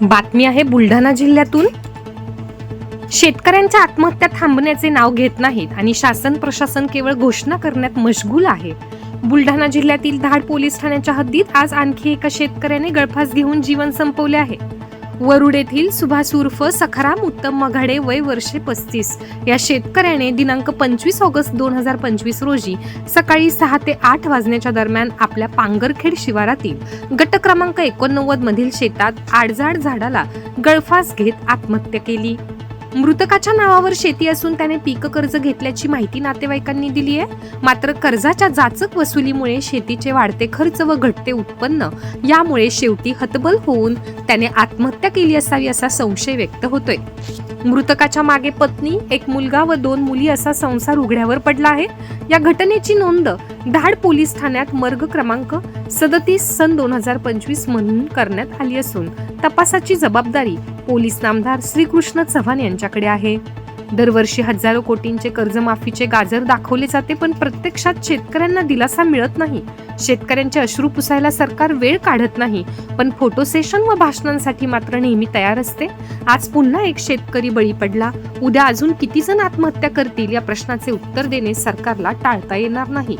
बातमी आहे बुलढाणा जिल्ह्यातून. शेतकऱ्यांच्या आत्महत्या थांबण्याचे नाव घेत नाहीत आणि शासन प्रशासन केवळ घोषणा करण्यात मशगूल आहे. बुलढाणा जिल्ह्यातील धाड पोलीस ठाण्याच्या हद्दीत आज आणखी एका शेतकऱ्याने गळफास घेऊन जीवन संपवले आहे. वरुड येथील सुभाष उर्फ सखाराम उत्तम मघाडे वय वर्षे पस्तीस. या शेतकऱ्याने दिनांक पंचवीस ऑगस्ट दोन हजार पंचवीस रोजी सकाळी सहा ते आठ वाजण्याच्या दरम्यान आपल्या पांगरखेड शिवारातील गट क्रमांक एकोणनव्वद मधील शेतात आडजाड झाडाला गळफास घेत आत्महत्या केली. मृतकाच्या नावावर शेती असून त्याने पीक कर्ज घेतल्याची माहिती नातेवाईकांनी दिली आहे. मात्र कर्जाच्या जाचक वसुलीमुळे शेतीचे वाढते खर्च व घटते उत्पन्न यामुळे शेवटी हतबल होऊन त्याने आत्महत्या केली असावी असा संशय व्यक्त होतोय. मृतकाच्या मागे पत्नी एक मुलगा व दोन मुली असा संसार उघड्यावर पडला आहे. या घटनेची नोंद धाड पोलीस ठाण्यात मर्ग क्रमांक सदतीस सन दोन हजार पंचवीस म्हणून करण्यात आली असून तपासाची जबाबदारी पोलीस नामदार श्रीकृष्ण चव्हाण यांच्याकडे आहे. दरवर्षी हजारो कोटींचे कर्जमाफीचे गाजर दाखवले जाते पण प्रत्यक्षात शेतकऱ्यांना दिलासा मिळत नाही. शेतकऱ्यांचे अश्रू पुसायला सरकार वेळ काढत नाही पण फोटो सेशन व भाषणांसाठी मात्र नेहमी तयार असते. आज पुन्हा एक शेतकरी बळी पडला. उद्या अजून किती जण आत्महत्या करतील या प्रश्नाचे उत्तर देणे सरकारला टाळता येणार नाही.